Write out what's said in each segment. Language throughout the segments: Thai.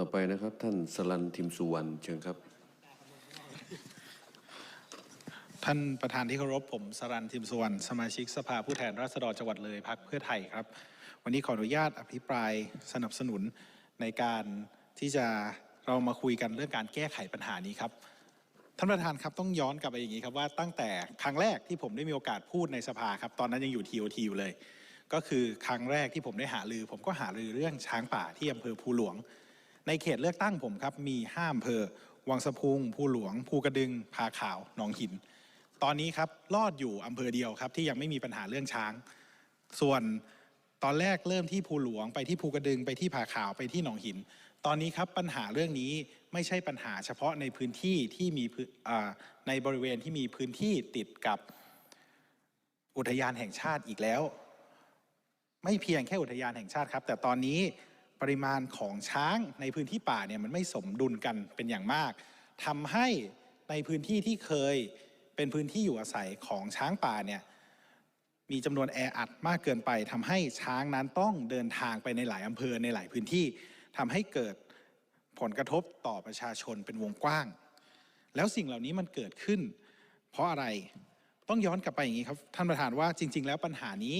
ต่อไปนะครับ ท่านสลันทิมสุวรรณเชิญครับ ท่านประธานที่เคารพผมสรันทิมสุวรรณสมาชิกสภาผู้แทนราษฎรจังหวัดเลยพักเพื่อไทยครับ วันนี้ขออนุญาตอภิปรายสนับสนุนในการที่จะเรามาคุยกันเรื่องการแก้ไขปัญหานี้ครับท่านประธานครับต้องย้อนกลับไปอย่างนี้ครับว่าตั้งแต่ครั้งแรกที่ผมได้มีโอกาสพูดในสภาครับตอนนั้นยังอยู่ทีโอทีอยู่เลย ก็คือครั้งแรกที่ผมได้หาลือ ผมก็หาลือเรื่องช้างป่าที่อำเภอภูหลวง ในเขตเลือกตั้งผมครับมีห้าอำเภอ วังสะพุง ภูหลวง ภูกระดึงผาขาว หนองหิน ตอนนี้ครับรอดอยู่อำเภอเดียวครับที่ยังไม่มีปัญหาเรื่องช้าง ส่วนตอนแรกเริ่มที่ภูหลวงไปที่ภูกระดึงไปที่ผาขาวไปที่หนองหิน ตอนนี้ครับปัญหาเรื่องนี้ไม่ใช่ปัญหาเฉพาะในพื้นที่ที่มีในบริเวณที่มีพื้นที่ติดกับอุทยานแห่งชาติอีกแล้ว ไม่เพียงแค่อุทยานแห่งชาติครับ แต่ตอนนี้ ปริมาณของช้างในพื้นที่ป่าเนี่ยมันไม่สมดุลกันเป็นอย่างมากทำให้ในพื้นที่ที่เคยเป็นพื้นที่อยู่อาศัยของช้างป่าเนี่ยมีจำนวนแออัดมากเกินไปทำให้ช้างนั้นต้องเดินทางไปในหลายอำเภอในหลายพื้นที่ทำให้เกิดผลกระทบต่อประชาชนเป็นวงกว้าง แล้วสิ่งเหล่านี้มันเกิดขึ้น เพราะอะไรต้องย้อนกลับไปอย่างนี้ครับ ท่านประธานว่าจริง ๆ แล้วปัญหานี้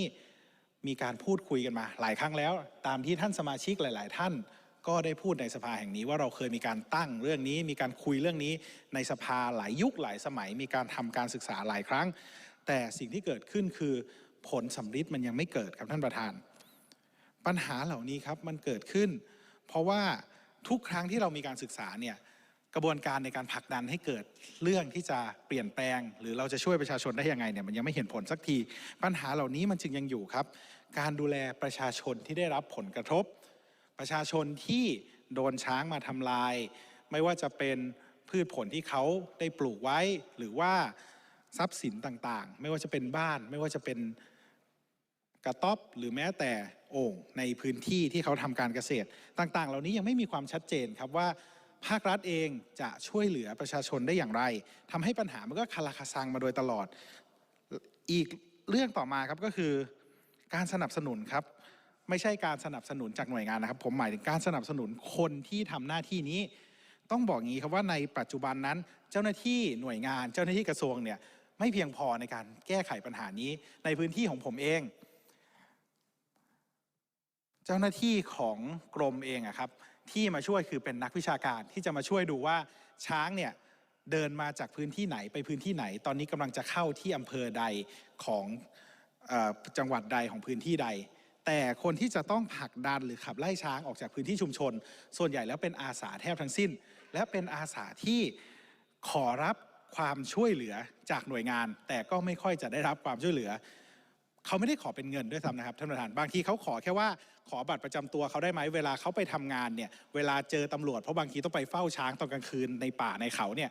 มีการพูดคุยกันมา หลายครั้งแล้ว ตามที่ท่านสมาชิกหลาย ๆ ท่านก็ได้พูดในสภาแห่งนี้ว่าเราเคยมีการตั้งเรื่องนี้ มีการคุยเรื่องนี้ในสภาหลายยุคหลายสมัย มีการทำการศึกษาหลายครั้ง แต่สิ่งที่เกิดขึ้นคือผลสำลิดมันยังไม่เกิดครับท่านประธาน ปัญหาเหล่านี้ครับมันเกิดขึ้น เพราะว่าทุกครั้งที่เรามีการศึกษาเนี่ย กระบวนการในการผลักดันให้เกิดเรื่องที่จะเปลี่ยนแปลง หรือเราจะช่วยประชาชนได้ยังไงเนี่ยมันยังไม่เห็นผลสักที ปัญหาเหล่านี้มันจึงยังอยู่ครับ การดูแลประชาชนที่ได้รับผลกระทบ ประชาชนที่โดนช้างมาทำลาย ไม่ว่าจะเป็นพืชผลที่เขาได้ปลูกไว้ หรือว่าทรัพย์สินต่างๆ ไม่ว่าจะเป็นบ้าน ไม่ว่าจะเป็นกระต๊อบหรือแม้แต่โอ่งในพื้นที่ที่เขาทำการเกษตร ต่างๆ เหล่านี้ยังไม่มีความชัดเจนครับว่า ภาครัฐเองจะช่วยเหลือประชาชนได้อย่างไรทำให้ปัญหามันก็คาราคาซังมาโดยตลอด อีกเรื่องต่อมาครับก็คือการสนับสนุนครับไม่ใช่การสนับสนุนจากหน่วยงานนะครับ ผมหมายถึงการสนับสนุนคนที่ทำหน้าที่นี้ ต้องบอกงี้ครับว่าในปัจจุบันนั้น เจ้าหน้าที่หน่วยงาน เจ้าหน้าที่กระทรวงเนี่ยไม่เพียงพอในการแก้ไขปัญหานี้ในพื้นที่ของผมเอง เจ้าหน้าที่ของกรมเองอะครับ ที่มาช่วยคือเป็นนักวิชาการที่จะมาช่วยดูว่าช้างเนี่ยเดินมาจากพื้นที่ไหนไปพื้นที่ไหน ตอนนี้กำลังจะเข้าที่อำเภอใดของจังหวัดใดของพื้นที่ใด แต่คนที่จะต้องผลักดันหรือขับไล่ช้างออกจากพื้นที่ชุมชน ส่วนใหญ่แล้วเป็นอาสาแทบทั้งสิ้น และเป็นอาสาที่ขอรับความช่วยเหลือจากหน่วยงาน แต่ก็ไม่ค่อยจะได้รับความช่วยเหลือ เขาไม่ได้ขอเป็นเงินด้วยซ้ำนะครับท่านประธานบางทีเขาขอแค่ว่าขอบัตรประจำตัวเขาได้ไหมเวลาเขาไปทำงานเนี่ยเวลาเจอตำรวจเพราะบางทีต้องไปเฝ้าช้างตอนกลางคืนในป่าในเขาเนี่ย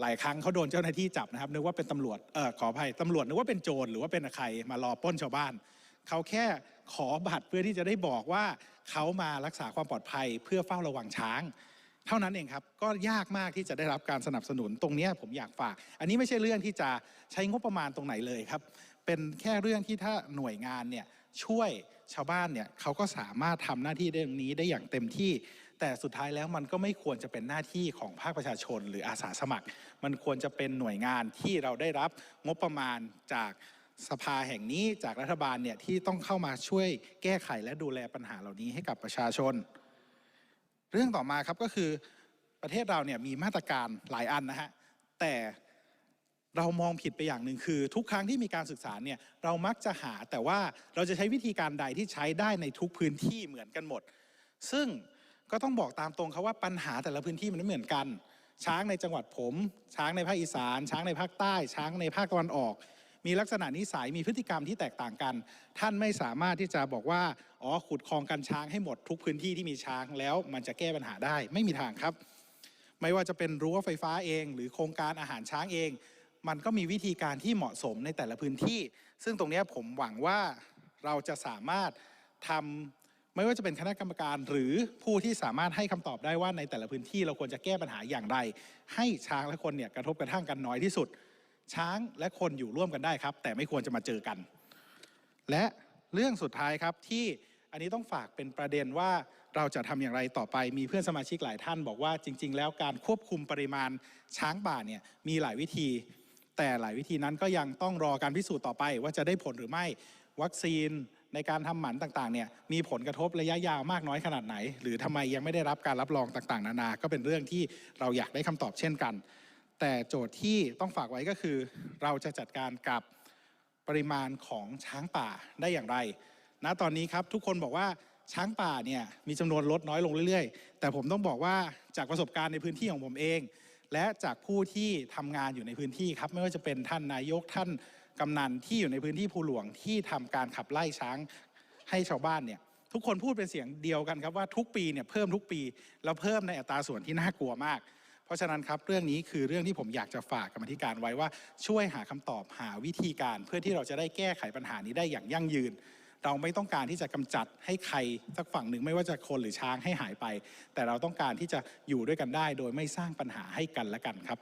หลายครั้งเขาโดนเจ้าหน้าที่จับนะครับนึกว่าเป็นตำรวจเออขออภัยตำรวจนึกว่าเป็นโจรหรือว่าเป็นใครมารอปล้นชาวบ้าน เขาแค่ขอบัตรเพื่อที่จะได้บอกว่าเขามารักษาความปลอดภัยเพื่อเฝ้าระวังช้าง เท่านั้นเองครับ ก็ยากมากที่จะได้รับการสนับสนุนตรงนี้ผมอยากฝาก อันนี้ไม่ใช่เรื่องที่จะใช้งบประมาณตรงไหนเลยครับ เป็นแค่เรื่องที่ถ้าหน่วยงานเนี่ยช่วยชาวบ้านเนี่ยเขาก็สามารถทำหน้าที่เรื่องนี้ได้อย่างเต็มที่ แต่สุดท้ายแล้วมันก็ไม่ควรจะเป็นหน้าที่ของภาคประชาชนหรืออาสาสมัคร มันควรจะเป็นหน่วยงานที่เราได้รับงบประมาณจากสภาแห่งนี้จากรัฐบาลเนี่ยที่ต้องเข้ามาช่วยแก้ไขและดูแลปัญหาเหล่านี้ให้กับประชาชน เรื่องต่อมาครับก็คือประเทศเราเนี่ยมีมาตรการหลายอันนะฮะแต่เรามองผิดไปอย่างหนึ่งคือ ทุกครั้งที่มีการศึกษาเนี่ยเรามักจะหาแต่ว่าเราจะใช้วิธีการใดที่ใช้ได้ในทุกพื้นที่เหมือนกันหมด ซึ่งก็ต้องบอกตามตรงครับว่าปัญหาแต่ละพื้นที่มันไม่เหมือนกัน ช้างในจังหวัดผม ช้างในภาคอีสาน ช้างในภาคใต้ ช้างในภาคตะวันออก มีลักษณะนิสัยมีพฤติกรรมที่แตกต่างกัน ท่านไม่สามารถที่จะบอกว่าอ๋อขุดคลองกันช้างให้หมดทุกพื้นที่ที่มีช้างแล้วมันจะแก้ปัญหาได้ไม่มีทางครับ ไม่ว่าจะเป็นรั้วไฟฟ้าเอง หรือโครงการอาหารช้างเอง มันก็มีวิธีการที่เหมาะสมในแต่ละพื้นที่ ซึ่งตรงนี้ผมหวังว่าเราจะสามารถทำไม่ว่าจะเป็นคณะกรรมการหรือผู้ที่สามารถให้คำตอบได้ว่าในแต่ละพื้นที่เราควรจะแก้ปัญหาอย่างไร ให้ช้างและคนเนี่ยกระทบกระทั่งกันน้อยที่สุด ช้างและคนอยู่ร่วมกันได้ครับ แต่ไม่ควรจะมาเจอกัน และเรื่องสุดท้ายครับที่อันนี้ต้องฝากเป็นประเด็นว่าเราจะทำอย่างไรต่อไปมีเพื่อนสมาชิกหลายท่าน บอกว่าจริง ๆ แล้วการควบคุมปริมาณช้างป่าเนี่ยมีหลายวิธี แต่หลายวิธีนั้นก็ยังต้องรอการพิสูจน์ต่อไป ว่าจะได้ผลหรือไม่วัคซีนในการทำหมันต่างๆเนี่ยมีผลกระทบระยะยาวมากน้อยขนาดไหน หรือทำไมยังไม่ได้รับการรับรองต่างๆ นานา ก็เป็นเรื่องที่เราอยากได้คำตอบเช่นกัน แต่โจทย์ที่ต้องฝากไว้ก็คือ เราจะจัดการกับปริมาณของช้างป่าได้อย่างไรณตอนนี้ครับทุกคนบอกว่าช้างป่าเนี่ยมีจำนวนลดน้อยลงเรื่อยๆ แต่ผมต้องบอกว่าจากประสบการณ์ในพื้นที่ของผมเอง และจากผู้ที่ทำงานอยู่ในพื้นที่ครับไม่ว่าจะเป็นท่านนายกท่านกำนันที่อยู่ในพื้นที่ภูหลวงที่ทำการขับไล่ช้างให้ชาวบ้านเนี่ยทุกคนพูดเป็นเสียงเดียวกันครับว่าทุกปีเนี่ยเพิ่มทุกปีแล้วเพิ่มในอัตราส่วนที่น่ากลัวมาก เพราะฉะนั้นครับเรื่องนี้คือเรื่องที่ผมอยากจะฝากกรรมธิการไว้ว่าช่วยหาคำตอบหาวิธีการเพื่อที่เราจะได้แก้ไขปัญหานี้ได้อย่างยั่งยืน เราไม่ต้องการที่จะกำจัดให้ใครสักฝั่งหนึ่งไม่ว่าจะคนหรือช้างให้หายไป แต่เราต้องการที่จะอยู่ด้วยกันได้ โดยไม่สร้างปัญหาให้กันและกันครับ